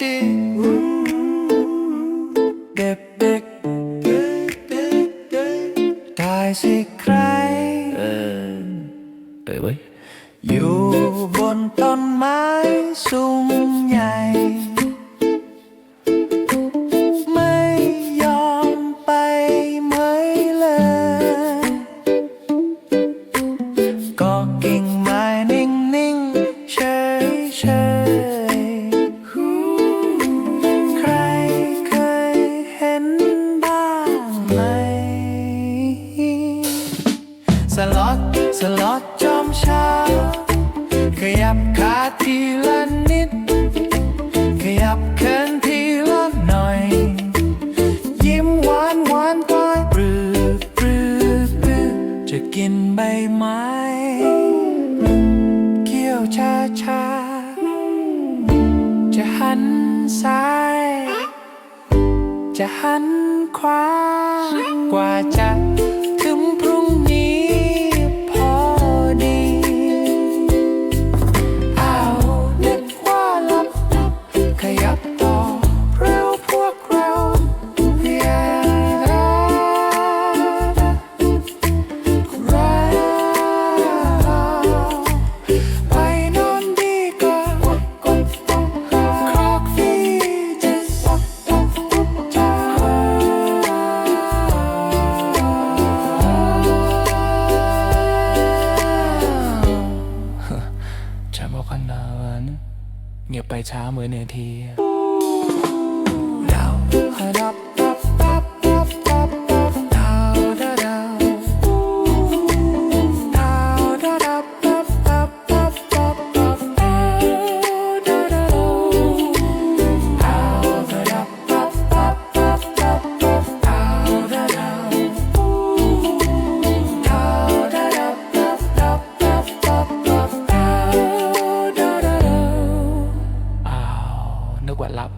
đi. Bebek Đại sĩ Christ Đợi bấy Yêu vô สล็อตสล็อตจอมเช้า ขยับขาทีละนิด ขยับเขินทีละหน่อย ยิ้มหวานหวานปลายปรื้อปรื้อปรื้อจะกินใบไม้เกี่ยวชาชาจะหันซ้าย จะหันขวากว่าจะ คันบอกกันดาวันเงียบไปช้าเหมือนเนที นึกว่าลับ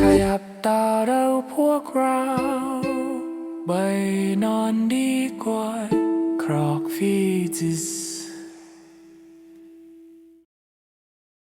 ขยับตาเราพวกเราไปนอนดีกว่า ครอกฟีจิส